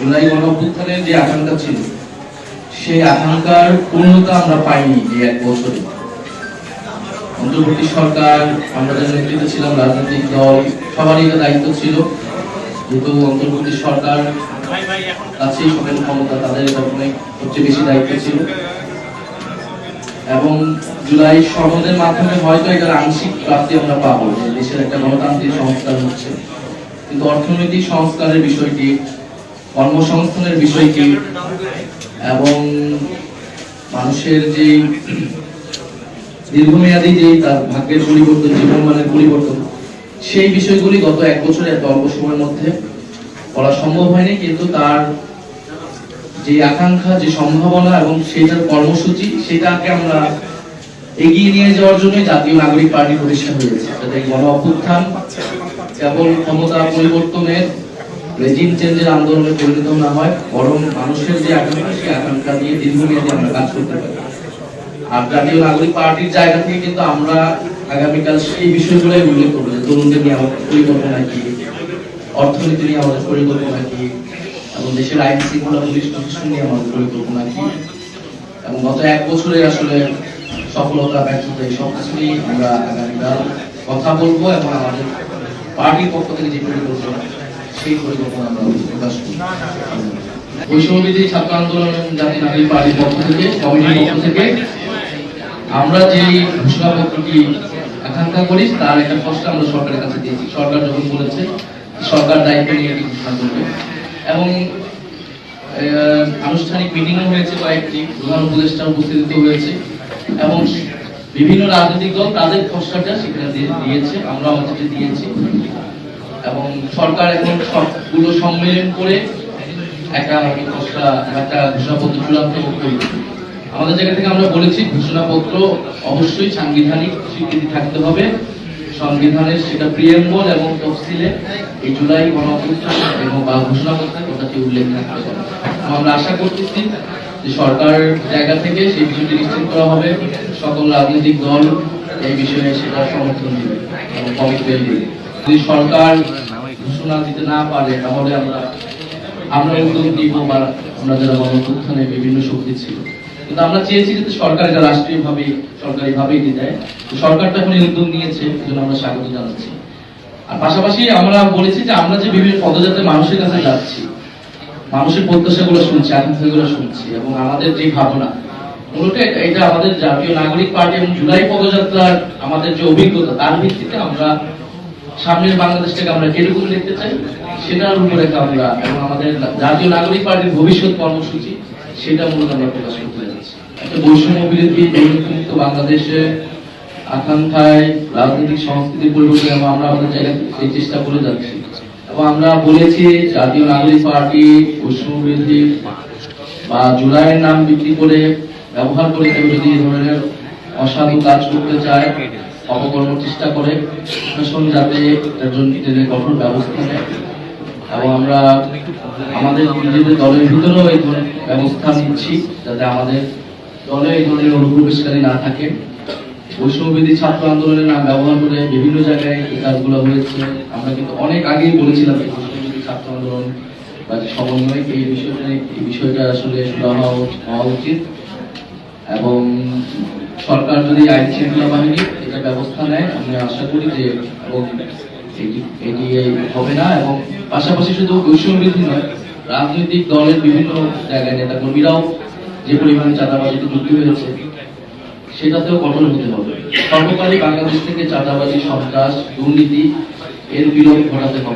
জুলাই গণঅভ্যুত্থানের যে আকাঙ্ক্ষা ছিল, সেই আকাঙ্ক্ষার পূর্ণতা আমরা পাইনি এই এক বছরে। অন্তর্বর্তী সরকার, আমরা যারা নেতৃত্বে ছিলাম, রাজনৈতিক দল, সবারই দায়িত্ব ছিল। যেহেতু অন্তর্বর্তী সরকার কাছেই সকল ক্ষমতা তাদের অনেক সবচেয়ে বেশি দায়িত্ব ছিল। এবং জুলাই সনদের মাধ্যমে হয়তো এটার আংশিক প্রাপ্তি আমরা পাবো, যে দেশের একটা গণতান্ত্রিক সংস্কার হচ্ছে। কিন্তু অর্থনৈতিক সংস্কারের বিষয়টি কর্মসংস্থানের বিষয়টি এবং মানুষের যে দীর্ঘমেয়াদী যে তার ভাগ্যের পরিবর্তন, জীবনমানের পরিবর্তন, সেই বিষয়গুলি গত এক বছরে এত অল্প সময়ের মধ্যে করা সম্ভব হয়নি, কিন্তু তার যে আকাঙ্ক্ষা, যে সম্ভাবনা এবং সেটার কর্মসূচি, সেটাকে আমরা এগিয়ে নিয়ে যাওয়ার জন্য জাতীয় নাগরিক পার্টি প্রতিষ্ঠা হয়েছে। যাতে গণ অভ্যুত্থান, কেবল ক্ষমতা পরিবর্তনের রেজিম চেঞ্জের আন্দোলনে পরিণত না হয়, বরং মানুষের যে আকাঙ্ক্ষা, সেই আকাঙ্ক্ষা নিয়ে দীর্ঘমেয়াদী আমরা কাজ করতে পারি। আর জাতীয় নাগরিক পার্টির জায়গা থেকে কিন্তু আমরা আগামীকাল সেই বিষয়গুলোই উল্লেখ করব, যে তরুণদের নিয়ে আমাদের পরিকল্পনা কি, অর্থনীতি নিয়ে আমাদের পরিকল্পনা কি, এবং দেশের আইন শৃঙ্খলা পুলিশ প্রশাসন নিয়ে আমাদের পরিকল্পনা কি, এবং গত এক বছরে আসলে সফলতা, ব্যর্থতা, এই সব কিছু নিয়ে আমরা আগামীকাল কথা বলব, এবং আমাদের পার্টির পক্ষ থেকে যে পরিকল্পনা সেই আমরা। প্রকাশ করব বৈষম্যবিধি আকাঙ্ক্ষা করি, তার একটা খসড়া আমরা সরকারের কাছে দিয়েছি। সরকার যখন বলেছে, সরকার দায়িত্ব নিয়ে এটি ঘোষণা করবে। এবং আনুষ্ঠানিক মিটিংও হয়েছে কয়েকটি, প্রধান উপদেষ্টা উপস্থিত হয়েছে। এবং বিভিন্ন রাজনৈতিক দল তাদের খসড়াটা সেখানে দিয়েছে। আমরা আমাদেরটা দিয়েছি। এবং সরকার এখন সবগুলো সম্মেলন করে একটা খসড়া একটা ঘোষণাপত্র চূড়ান্ত করবে আমাদের জায়গা থেকে আমরা বলেছি, ঘোষণাপত্র অবশ্যই সাংবিধানিক স্বীকৃতি থাকতে হবে। সংবিধানের সেটা প্রিয়েম্বল এবং তফসিলে এই জুলাই গণঅভ্যুত্থান এবং বা ঘোষণাপত্রের কথাটি উল্লেখ থাকতে হবে। আমরা আশা করতেছি যে সরকার জায়গা থেকে সেই বিষয়টি নিশ্চিত করা হবে। সকল রাজনৈতিক দল এই বিষয়ে সেটা সমর্থন দিবে এবং কমিটমেন্ট দিবে যদি সরকার ঘোষণা দিতে না পারে, তাহলে আমরা আমরা উদ্যোগ নিব বা আমরা যারা গণঅভ্যুত্থানে বিভিন্ন শক্তি ছিল। কিন্তু আমরা চেয়েছি যাতে সরকার এটা রাষ্ট্রীয় ভাবে সরকারি ভাবেই দিয়ে দেয় তো সরকারটা এখন এই উদ্যোগ নিয়েছে এই আমরা স্বাগত জানাচ্ছি। আর পাশাপাশি আমরা বলেছি যে আমরা যে বিভিন্ন পদযাত্রে মানুষের কাছে যাচ্ছি, মানুষের প্রত্যাশাগুলো শুনছি, আকাঙ্ক্ষাগুলো শুনছি, এবং আমাদের যে ভাবনা, মূলত এটা আমাদের জাতীয় নাগরিক পার্টি এবং জুলাই পদযাত্রার আমাদের যে অভিজ্ঞতা, তার ভিত্তিতে আমরা সামনের বাংলাদেশটাকে আমরা কীরকম দেখতে চাই, সেটার উপরে আমরা এবং আমাদের জাতীয় নাগরিক পার্টির ভবিষ্যৎ কর্মসূচি, সেটা মূলত আমরা প্রকাশ করতে যাচ্ছি। একটা বৈষম্য বিরোধী দুর্নীতিমুক্ত বাংলাদেশে আকাঙ্ক্ষায় রাজনৈতিক সংস্কৃতি পরিবর্তন এবং আমরা আমাদের জায়গা থেকে সেই চেষ্টা করে যাচ্ছি। এবং আমরা বলেছি জাতীয় নাগরিক পার্টি বৈষম্য বিরোধী বা জুলাইয়ের নাম বিক্রি করে ব্যবহার করে কেউ যদি এই ধরনের অসাধু কাজ করতে চায় অপকর্ম চেষ্টা করে প্রশাসন যাতে জন্য নিজেদের কঠোর ব্যবস্থা নেয় এবং আমরা আমাদের নিজেদের দলের ভিতরেও এই ব্যবস্থা নিচ্ছি যাতে আমাদের দলে এই ধরনের অনুপ্রবেশকারী না থাকে। বৈষম্যবিধি ছাত্র আন্দোলনের নাম ব্যবহার করে বিভিন্ন জায়গায় এই কাজগুলো হয়েছে। আমরা কিন্তু অনেক আগেই বলেছিলাম ছাত্র আন্দোলন বা সমন্বয়, এই বিষয়টা এই বিষয়টা আসলে সুরা হওয়া হওয়া উচিত। এবং সরকার যদি আইন শৃঙ্খলা বাহিনী এটা ব্যবস্থা নেয়, আমি আশা করি যে এটি হবে না এবং পাশাপাশি শুধু বৈষম্যবিধি নয়, রাজনৈতিক দলের বিভিন্ন জায়গায় নেতা কর্মীরাও যে পরিমাণে চাঁদাবাজিতে যুক্ত হয়েছে সেটাতেও কঠোর হতে হবে। সর্বকালই বাংলাদেশ থেকে চাঁদাবাজি, সন্ত্রাস, দুর্নীতি এর বিলোপ ঘটাতে হবে।